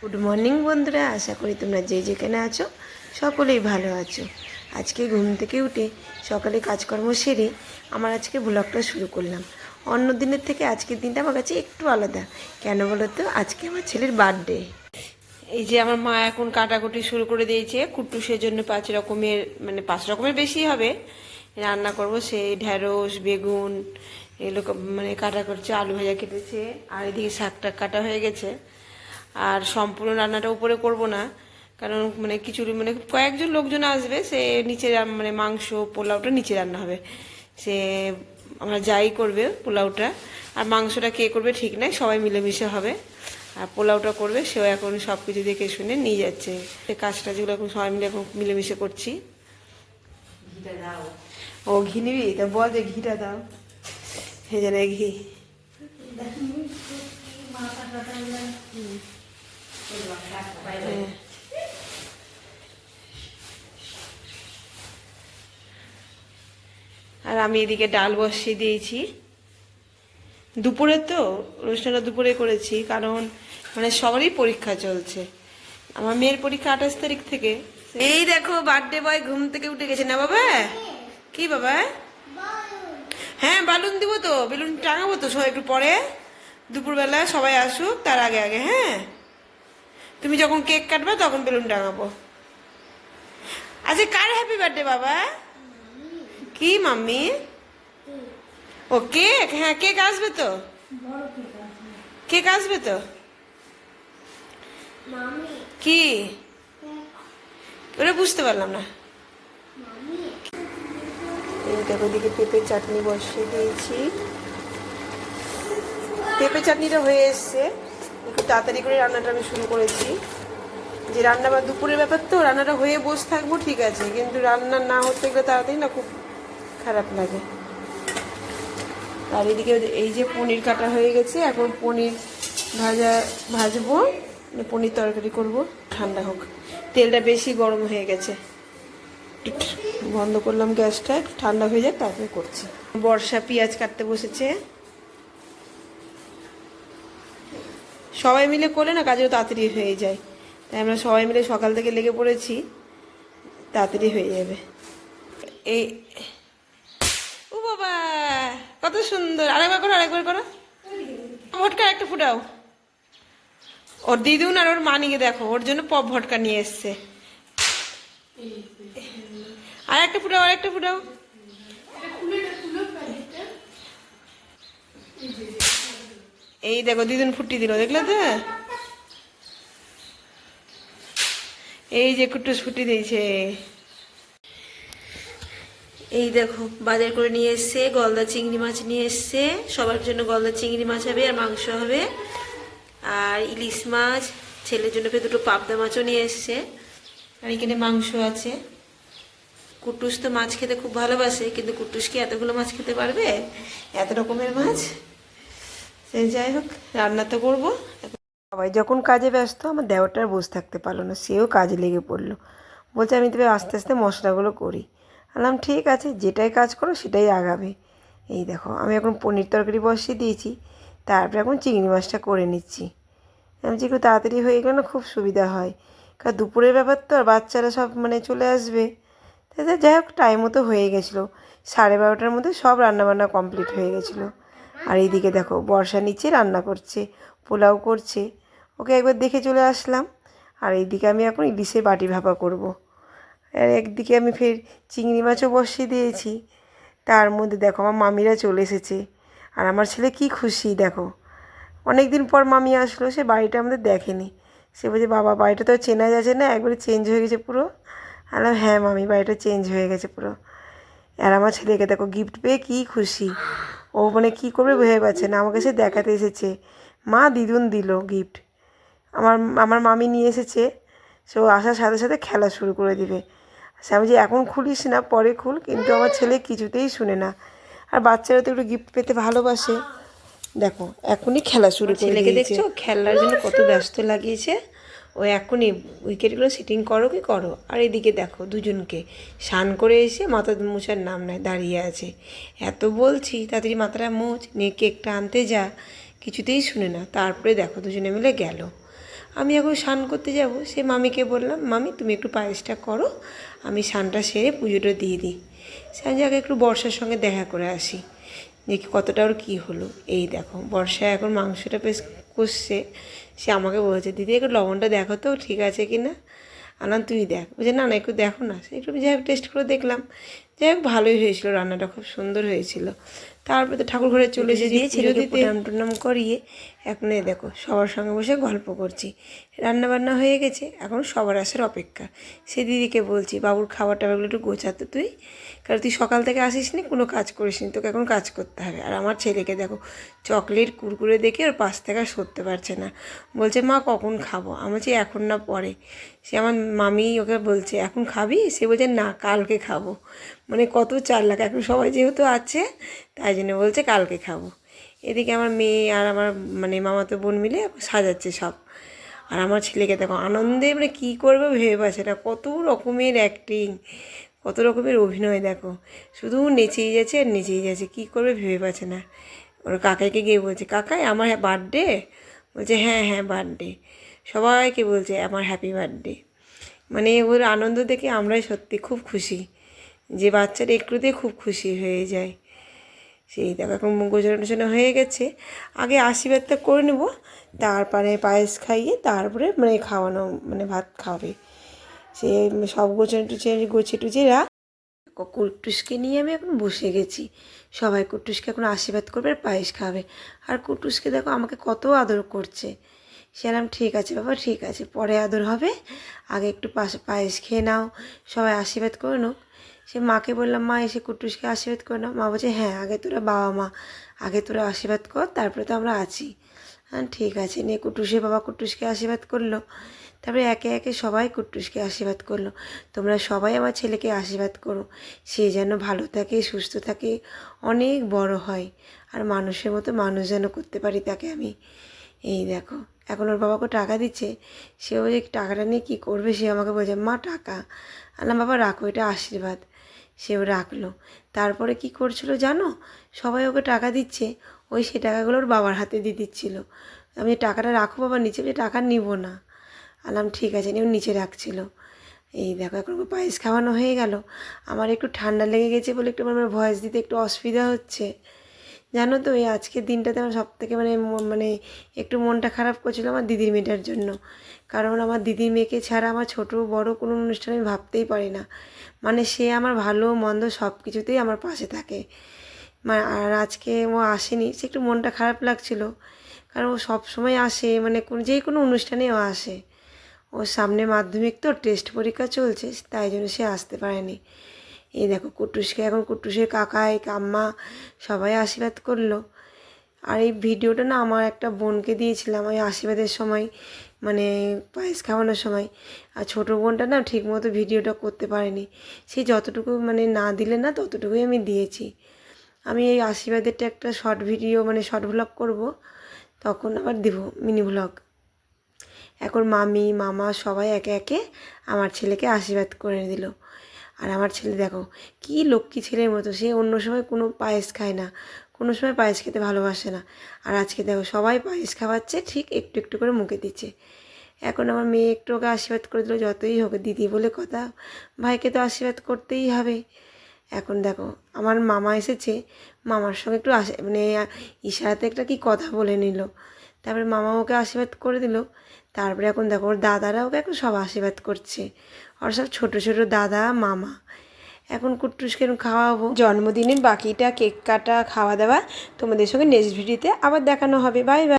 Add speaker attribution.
Speaker 1: Good morning বন্ধুরা। আশা করি তোমরা যে যেখানে আছো, সকলেই ভালো আছো। আজকে ঘুম থেকে উঠে সকালে কাজকর্ম সেরে আমার আজকে ব্লগটা শুরু করলাম। অন্য দিনের থেকে আজকের দিনটা আমার কাছে একটু আলাদা। কেন বলো তো? আজকে আমার ছেলের বার্থডে এই যে আমার মা এখন কাটাকুটি শুরু করে দিয়েছে। কুট্টুসের জন্য পাঁচ রকমের মানে পাঁচ রকমের বেশি হবে। রান্না করব সেই ঢ্যাঁড়স বেগুন, এগুলো মানে কাটা করছে, আলু ভাজা কেটেছে। আর এদিকে শাকটা কাটা হয়ে গেছে। আর সম্পূর্ণ রান্নাটা উপরে করব না। কারণ মানে কিছু মানে কয়েকজন লোকজন আসবে সে নিচে মানে মাংস পোলাওটা নিচে রান্না হবে। সে আমরা যাই করবে পোলাওটা। আর মাংসটা কে করবে ঠিক নাই সবাই মিলেমিশে হবে। আর পোলাওটা করবে সেও এখন সব কিছু দেখে শুনে নিয়ে যাচ্ছে। এই কাজটা যেগুলো এখন সবাই মিলে এখন মিলেমিশে করছি। ও ঘি নিবি? তা বল যে ঘিটা দাও। ভেজে ঘি। আর আমি এদিকে ডাল বসিয়ে দিয়েছি। দুপুরে তো অনুষ্ঠানটা দুপুরে করেছি, কারণ মানে সবারই পরীক্ষা চলছে। আমার মেয়ের পরীক্ষা আঠাশ তারিখ থেকে। এই দেখো বার্থডে বয় ঘুম থেকে উঠে গেছে, না বাবা? কি বাবা? হ্যাঁ বালুন দিব তো বেলুন টাঙাবো তো সবাই একটু পরে। দুপুরবেলা সবাই আসুক, তার আগে আগে হ্যাঁ? তুমি যখন কেক কাটবে তখন বেলুন টাঙাবো আচ্ছা কার হ্যাপি বার্থডে বাবা? কি মাম্মি? ও কেক? হ্যাঁ কেক আসবে তো? কেক আসবে। তো? কি? ওটা বুঝতে পারলাম না। দেখো দিকে পেঁপের চাটনি বসিয়ে দিয়েছি। পেঁপে চাটনিটা হয়ে এসছে। একটু তাড়াতাড়ি করে রান্নাটা আমি শুরু করেছি। যে রান্না বা দুপুরের ব্যাপার তো, রান্নাটা হয়ে বসে থাকব, ঠিক আছে। কিন্তু রান্না না হতে গেলে তাড়াতাড়ি না খুব খারাপ লাগে। আর এদিকে এই যে পনির কাটা হয়ে গেছে, এখন পনির ভাজা, ভাজবো মানে পনির তরকারি করব, ঠান্ডা হোক। তেলটা বেশি গরম হয়ে গেছে। বন্ধ করলাম গ্যাসটা ঠান্ডা হয়ে যাক, তারপরে করছি। বর্ষা পেঁয়াজ কাটতে বসেছে। সবাই মিলে করলে না কাজেও তাড়াতাড়ি হয়ে যায়। তাই আমরা সবাই মিলে সকাল থেকে লেগে পড়েছি, তাড়াতাড়ি হয়ে যাবে। এই, ও বাবা, কত সুন্দর। আরেকবার করো আরেকবার করো। ভটকা একটা ফুটাও। ওর দিদুন আর ওর মানিকে দেখো, ওর জন্য পপ ভটকা নিয়ে এসছে। আর একটা ফুটাও আর একটা ফুটাও। এই দেখো দিদুন ফুটি দিল, দেখলে তো? এই যে কুটুস ফুটি দিয়েছে। এই দেখো, বাজার করে নিয়ে এসছে, গলদা চিংড়ি মাছ নিয়ে এসছে। সবার জন্য গলদা চিংড়ি মাছ হবে আর মাংস হবে। আর ইলিশ মাছ, ছেলের জন্য ফের দুটো পাবদা মাছও নিয়ে এসছে। আর এখানে মাংস আছে। কুটুস তো মাছ খেতে খুব ভালোবাসে, কিন্তু কুটুস কি এতগুলো মাছ খেতে পারবে? এত রকমের মাছ? সে যাই হোক, রান্না তো করব। সবাই যখন কাজে ব্যস্ত, আমার দেওয়ারটা আর বসে থাকতে পারল না, সেও কাজে লেগে পড়ল। বলছে, আমি তবে আস্তে আস্তে মশলাগুলো করি। বললাম, ঠিক আছে, যেটাই কাজ করো, সেটাই আগাবে। এই দেখো, আমি এখন পনির তরকারি বসিয়ে দিয়েছি, তারপরে এখন চিংড়ি মাছটা করে নিচ্ছি। আমি যে একটু তাড়াতাড়ি হয়ে গেলে না খুব সুবিধা হয়, কারণ দুপুরের ব্যাপার তো আর বাচ্চারা সব মানে চলে আসবে। তাই যাই হোক টাইম মতো হয়ে গেছিল, সাড়ে বারোটার মধ্যে সব রান্নাবান্না কমপ্লিট হয়ে গেছিল। আর এইদিকে দেখো বর্ষা নিচে রান্না করছে, পোলাও করছে। ওকে একবার দেখে চলে আসলাম। আর এইদিকে আমি এখন ইলিশের বাটি ভাপা করব। আর একদিকে আমি ফের চিংড়ি মাছও বসিয়ে দিয়েছি। তার মধ্যে দেখো আমার মামিরা চলে এসেছে। আর আমার ছেলে কি খুশি, দেখো। অনেক দিন পর মামি আসলো, সে বাড়িটা আমাদের দেখেনি। সে বলছে, বাবা, বাড়িটা তো চেনা যাচ্ছে না, একবারে চেঞ্জ হয়ে গেছে পুরো। আলাম হ্যাঁ মামি, বাড়িটা চেঞ্জ হয়ে গেছে পুরো। আর আমার ছেলেকে দেখো গিফট পেয়ে কী খুশি। ও মানে কী করবে ভেবে পাচ্ছে না আমাকে সে দেখাতে এসেছে। মা দিদুন দিল গিফট আমার আমার মামি নিয়ে এসেছে সে আসার সাথে সাথে খেলা শুরু করে দিবে। সে আমি যে এখন খুলিস না পরে খুল কিন্তু আমার ছেলে কিছুতেই শুনে না। আর বাচ্চারা তো একটু গিফট পেতে ভালোবাসে। দেখো এখনই খেলা শুরু করে ছেলেকে দেখছ? খেলার জন্য কত ব্যস্ত লাগিয়েছে। ও এখনই উইকেটগুলো সেটিং করো কি করো। আর এদিকে দেখো দুজনকে স্নান করে এসে মাথা মুছার নাম নেয়, দাঁড়িয়ে আছে। এত বলছি, তাড়াতাড়ি মাথাটা মুছ, নিয়ে কেকটা আনতে যা, কিছুতেই শুনে না। তারপরে দেখো দুজনে মিলে গেল। আমি এখন স্নান করতে যাব, সে মামিকে বললাম, মামি, তুমি একটু পায়েসটা করো, আমি স্নানটা সেরে পুজোটা দিয়ে দিই। সে আমি আগে একটু বর্ষার সঙ্গে দেখা করে আসি। দেখি কতটা ওর কী হলো। এই দেখো বর্ষা এখন মাংসটা বেশ কষছে সে আমাকে বলছে দিদি একটু লবণটা দেখো তো ঠিক আছে কি না? আনান তুই দেখ। বলছে না না একটু দেখো না। সে একটু যাই হোক টেস্ট করে দেখলাম। যাই হোক ভালোই হয়েছিল রান্নাটা খুব সুন্দর হয়েছিল। তারপরে তো ঠাকুর ঘরে চলে এসেছি ছেলেকে টুনাম টুনাম করিয়ে এখন এই দেখো, সবার সঙ্গে বসে গল্প করছি। রান্না বান্না হয়ে গেছে, এখন সবার আসার অপেক্ষা। সে দিদিকে বলছি, বাবুর খাবার টাবারগুলো একটু গোছাতো তুই। কারণ তুই সকাল থেকে আসিস নি কোনো কাজ করিস নি তোকে এখন কাজ করতে হবে। আর আমার ছেলেকে দেখো, চকলেট, কুরকুরে দেখে ওর পাশ থেকে আর সরতে পারছে না। বলছে, মা, কখন খাব? আমি বলছি, এখন না, পরে। সে আমার মামি ওকে বলছে, এখন খাবি? সে বলছে, না, কালকে খাব। মানে কত চার লাখ এখন সবাই যেহেতু আছে, তাই জন্য বলছে, কালকে খাব। এদিকে আমার মেয়ে আর আমার মানে মামাতো বোন মিলে সাজাচ্ছে সব। আর আমার ছেলেকে দেখো, আনন্দে মানে কী করবে ভেবে পাচ্ছে না। কত রকমের অ্যাক্টিং কত রকমের অভিনয় দেখো। শুধু নেচেই যাচ্ছে আর নেচেই যাচ্ছে, কী করবে ভেবে পাচ্ছে না। ওর কাকাইকে গিয়ে বলছে কাকাই আমার বার্থডে বলছে হ্যাঁ হ্যাঁ বার্থডে সবাইকে বলছে, আমার হ্যাপি বার্থডে মানে ওর আনন্দ দেখে আমরাই সত্যি খুব খুশি। যে বাচ্চাটা একটুতেই খুব খুশি হয়ে যায়। সেই দেখো এখন গোছানো টোছানো হয়ে গেছে। আগে আশীর্বাদটা করে নেব, তারপরে পায়েস খাইয়ে তারপরে মানে খাওয়ানো মানে ভাত খাবে সে সব গোছানো টুছানো গোছিয়ে টুচিয়ে রাখ। কুট্টুসকে নিয়ে আমি এখন বসে গেছি। সবাই কুটুসকে এখন আশীর্বাদ করবে আর পায়েস খাবে। আর কুট্টুসকে দেখো আমাকে কত আদর করছে। সেরাম ঠিক আছে বাবা, ঠিক আছে, পরে আদর হবে। আগে একটু পাশে, পায়েস খেয়ে নাও। সবাই আশীর্বাদ করে নাও। সে মাকে বললাম, মা, এসে কুট্টুসকে আশীর্বাদ করে নাও। মা বলছে হ্যাঁ আগে তোরা বাবা মা, আগে তোরা আশীর্বাদ কর, তারপরে তো আমরা আছি। হ্যাঁ ঠিক আছে। নিয়ে কুটুসে বাবা কুট্টুসকে আশীর্বাদ করল। তারপরে একে একে সবাই কুট্টুসকে আশীর্বাদ করল। তোমরা সবাই আমার ছেলেকে আশীর্বাদ করো। সে যেন ভালো থাকে, সুস্থ থাকে, অনেক বড় হয়। আর মানুষের মতো মানুষ যেন করতে পারি তাকে আমি। এই দেখো, এখন ওর বাবাকে টাকা দিচ্ছে। সে ওই টাকাটা নিয়ে কী করবে? সে আমাকে বলছে, মা, টাকা। আলাম বাবা, রাখো, এটা আশীর্বাদ। সেও রাখল। তারপরে কি করছিল জানো? সবাই ওকে টাকা দিচ্ছে। ওই সে টাকাগুলো ওর বাবার হাতে দিয়ে দিচ্ছিল। আমি টাকাটা রাখো বাবা, নিচে টাকা নিব না। আলাম, ঠিক আছে। নিয়ে নিচে রাখছিল। এই দেখো, এখন পায়েস খাওয়ানো হয়ে গেল। আমার একটু ঠান্ডা লেগে গেছে বলে একটু আমার ভয়েস দিতে একটু অসুবিধা হচ্ছে। জানো তো, এই আজকের দিনটাতে আমার সব থেকে মানে মানে একটু মনটা খারাপ করছিল আমার দিদির মেয়েটার জন্য। কারণ আমার দিদির মেয়েকে ছাড়া আমার ছোট বড় কোনো অনুষ্ঠান আমি ভাবতেই পারি না। মানে সে আমার ভালো, মন্দ সব কিছুতেই আমার পাশে থাকে। আর আজকে ও আসেনি, সে একটু মনটা খারাপ লাগছিল। কারণ ও সবসময় আসে মানে কোন, যে কোনো অনুষ্ঠানে ও আসে। ওর সামনে মাধ্যমিক তো, টেস্ট পরীক্ষা চলছে, তাই জন্য সে আসতে পারেনি। এই দেখো কুটুসকে, এখন কুটুসের কাকাই কাম্মা সবাই আশীর্বাদ করল। আর এই ভিডিওটা না আমার একটা বোনকে দিয়েছিলাম ওই আশীর্বাদের সময় মানে পায়েস খাওয়ানোর সময়। আর ছোটো বোনটা না ঠিকমতো ভিডিওটা করতে পারেনি। সে যতটুকু মানে না দিলে না ততটুকুই আমি দিয়েছি। আমি এই আশীর্বাদেরটা একটা শর্ট ভিডিও মানে শর্ট ভ্লগ করব, তখন আবার দিব মিনি ভ্লগ এখন মামি, মামা সবাই একে একে আমার ছেলেকে আশীর্বাদ করে দিল। আর আমার ছেলে দেখো, কি লক্ষ্মী ছেলের মতো, সে অন্য সময় কোনো পায়েস খায় না, কোনো সময় পায়েস খেতে ভালোবাসে না। আর আজকে দেখো, সবাই পায়েস খাওয়াচ্ছে, ঠিক একটু একটু করে মুখে দিচ্ছে। এখন আমার মেয়ে একটু ওকে আশীর্বাদ করে দিল, যতই হোক, দিদি বলে কথা, ভাইকে তো আশীর্বাদ করতেই হবে। এখন দেখো, আমার মামা এসেছে, মামার সঙ্গে একটু মানে ইশারাতে একটা কি কথা বলে নিল। তারপরে মামা ওকে আশীর্বাদ করে দিল। তারপরে এখন দেখো ওর দাদারা ওকে এখন সব আশীর্বাদ করছে। ওর সব ছোটো ছোটো দাদা, মামা। এখন কুট্টুসকে খাওয়াবো? জন্মদিনের বাকিটা কেক কাটা, খাওয়া দাওয়া তোমাদের সঙ্গে নেক্সট ভিডিওতে আবার দেখানো হবে। Bye bye